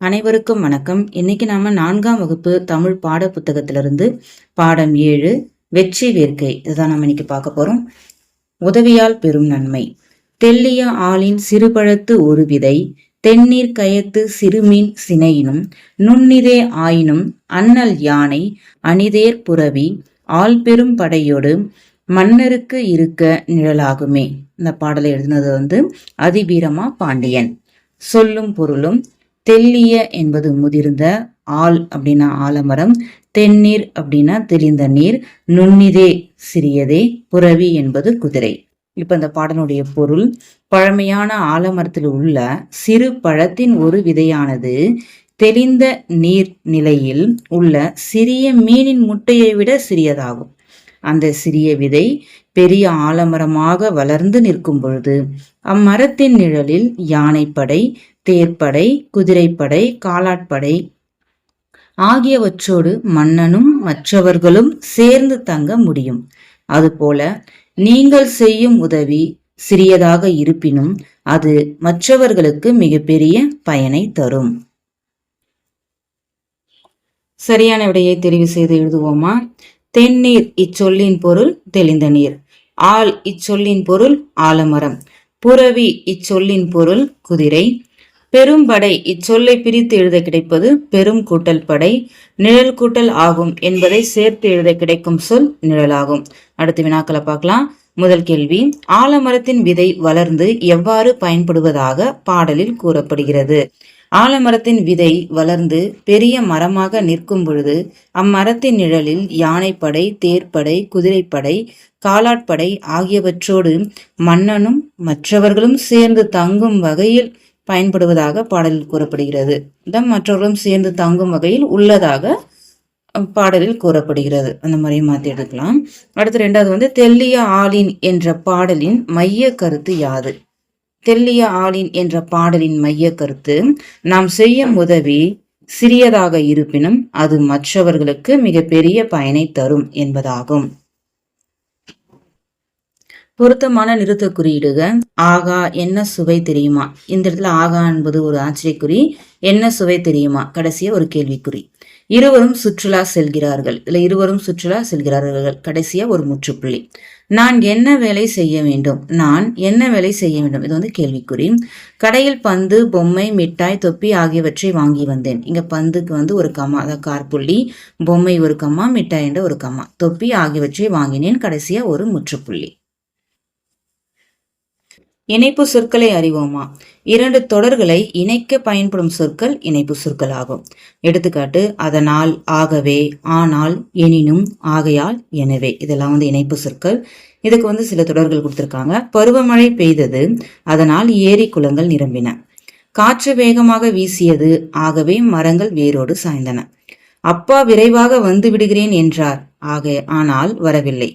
அனைவருக்கும் வணக்கம். இன்னைக்கு நாம நான்காம் வகுப்பு தமிழ் பாட புத்தகத்திலிருந்து பாடம் ஏழு வெற்றி வேர்க்கை. இதுதான் நம்ம இன்னைக்கு பார்க்க போறோம். உதவியால் பெரும் நன்மை. தெல்லிய ஆளின் சிறுபழத்து ஒரு விதை தென்னீர் கயத்து சிறுமீன் சினையினும் நுண்ணிதே ஆயினும் அண்ணல் யானை அணிதேர் புரவி ஆள் பெரும் படையோடு மன்னருக்கு இருக்க நிழலாகுமே. இந்த பாடலை எழுதினது வந்து அதிவீரமா பாண்டியன். சொல்லும் பொருளும் தெல்லிய என்பது முதிர்ந்த ஆல் அப்படின்னா ஆலமரம் தென்னீர் அப்படின்னா தெளிந்த நீர் நுண்ணிதே சிறியதே புறவி என்பது குதிரை. இப்ப இந்த பாடனுடைய பொருள் பழமையான ஆலமரத்தில் உள்ள சிறு பழத்தின் ஒரு விதையானது தெளிந்த நீர் நிலையில் உள்ள சிறிய மீனின் முட்டையை விட சிறியதாகும். அந்த சிறிய விதை பெரிய ஆலமரமாக வளர்ந்து நிற்கும் பொழுது அம்மரத்தின் நிழலில் யானைப்படை தேர்ப்படை குதிரைப்படை காலாட்படை ஆகியவற்றோடு மன்னனும் மற்றவர்களும் சேர்ந்து தங்க முடியும். அதுபோல நீங்கள் செய்யும் உதவி சிறியதாக இருப்பினும் அது மற்றவர்களுக்கு மிகப்பெரிய பயனை தரும். சரியான விடையை தெரிவு செய்து எழுதுவோமா? தென்னீர் இச்சொல்லின் பொருள் தெளிந்த நீர். ஆள் இச்சொல்லின் பொருள் ஆலமரம். புறவி இச்சொல்லின் பொருள் குதிரை. பெரும்படை இச்சொல்லை பிரித்து எழுத கிடைப்பது பெரும் கூட்டல் படை. நிழல் கூட்டல் ஆகும் என்பதை சேர்த்து எழுத கிடைக்கும் சொல் நிழலாகும். அடுத்த வினாக்களை பார்க்கலாம். முதல் கேள்வி ஆலமரத்தின் விதை வளர்ந்து எவ்வாறு பயன்படுவதாக பாடலில் கூறப்படுகிறது? ஆலமரத்தின் விதை வளர்ந்து பெரிய மரமாக நிற்கும் பொழுது அம்மரத்தின் நிழலில் யானைப்படை தேர்ப்படை குதிரைப்படை காலாட்படை ஆகியவற்றோடு மன்னனும் மற்றவர்களும் சேர்ந்து தங்கும் வகையில் பயன்படுவதாக பாடலில் கூறப்படுகிறது. தம் மற்றவர்களும் சேர்ந்து தங்கும் வகையில் உள்ளதாக பாடலில் கூறப்படுகிறது. அந்த மாதிரி மாற்றி எடுக்கலாம். அடுத்து ரெண்டாவது வந்து தெல்லிய ஆளின் என்ற பாடலின் மைய கருத்து யாது? தெல்லிய ஆளின் என்ற பாடலின் மைய கருத்து நாம் செய்யும் உதவி சிறியதாக இருப்பினும் அது மற்றவர்களுக்கு மிகப்பெரிய பயனை தரும் என்பதாகும். பொருத்தமான நிறுத்த குறியீடுக. ஆகா என்ன சுவை தெரியுமா? இந்த இடத்துல ஆகா என்பது ஒரு ஆச்சரியக்குறி. என்ன சுவை தெரியுமா? கடைசியா ஒரு கேள்விக்குறி. இருவரும் சுற்றுலா செல்கிறார்கள். இதில் இருவரும் சுற்றுலா செல்கிறார்கள். கடைசியாக ஒரு முற்றுப்புள்ளி. நான் என்ன வேலை செய்ய வேண்டும்? நான் என்ன வேலை செய்ய வேண்டும்? இது வந்து கேள்விக்குறி. கடையில் பந்து பொம்மை மிட்டாய் தொப்பி ஆகியவற்றை வாங்கி வந்தேன். இங்கே பந்துக்கு வந்து ஒரு கம்மா அதாவது கார்புள்ளி பொம்மை ஒரு கம்மா மிட்டாய் என்ற ஒரு கம்மா. தொப்பி ஆகியவற்றை வாங்கினேன். கடைசியாக ஒரு முற்றுப்புள்ளி. இணைப்பு சொற்களை அறிவோமா? இரண்டு தொடர்களை இணைக்க பயன்படும் சொற்கள் இணைப்பு சொற்கள் ஆகும் எடுத்துக்காட்டு அதனால் ஆகவே ஆனால் எனினும் ஆகையால் எனவே. இதெல்லாம் வந்து இணைப்பு சொற்கள். இதுக்கு வந்து சில தொடர்கள் கொடுத்துருக்காங்க. பருவமழை பெய்தது அதனால் ஏரி குளங்கள் நிரம்பின. காற்று வேகமாக வீசியது ஆகவே மரங்கள் வேரோடு சாய்ந்தன. அப்பா விரைவாக வந்து விடுகிறேன் என்றார். ஆக ஆனால் வரவில்லை.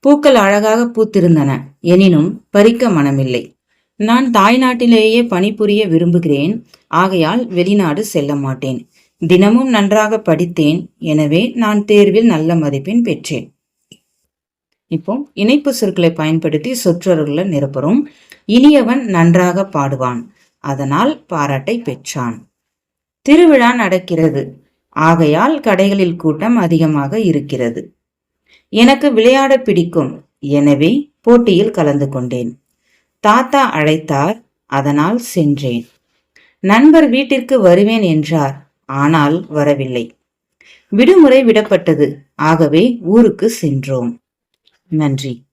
பூக்கள் அழகாக பூத்திருந்தன. எனினும் பறிக்க மனமில்லை. நான் தாய்நாட்டிலேயே பணிபுரிய விரும்புகிறேன். ஆகையால் வெளிநாடு செல்ல மாட்டேன். தினமும் நன்றாக படித்தேன். எனவே நான் தேர்வில் நல்ல மதிப்பெண் பெற்றேன். இப்போ இணைப்பு சொற்களை பயன்படுத்தி சொற்றொடர்களை நிரப்புறோம். இனியவன் நன்றாக பாடுவான். அதனால் பாராட்டை பெற்றான். திருவிழா நடக்கிறது. ஆகையால் கடைகளில் கூட்டம் அதிகமாக இருக்கிறது. எனக்கு விளையாட பிடிக்கும். எனவே போட்டியில் கலந்து கொண்டேன். தாத்தா அழைத்தார் அதனால் சென்றேன். நண்பர் வீட்டிற்கு வருவேன் என்றார் ஆனால் வரவில்லை. விடுமுறை விடப்பட்டது ஆகவே ஊருக்கு சென்றோம். நன்றி.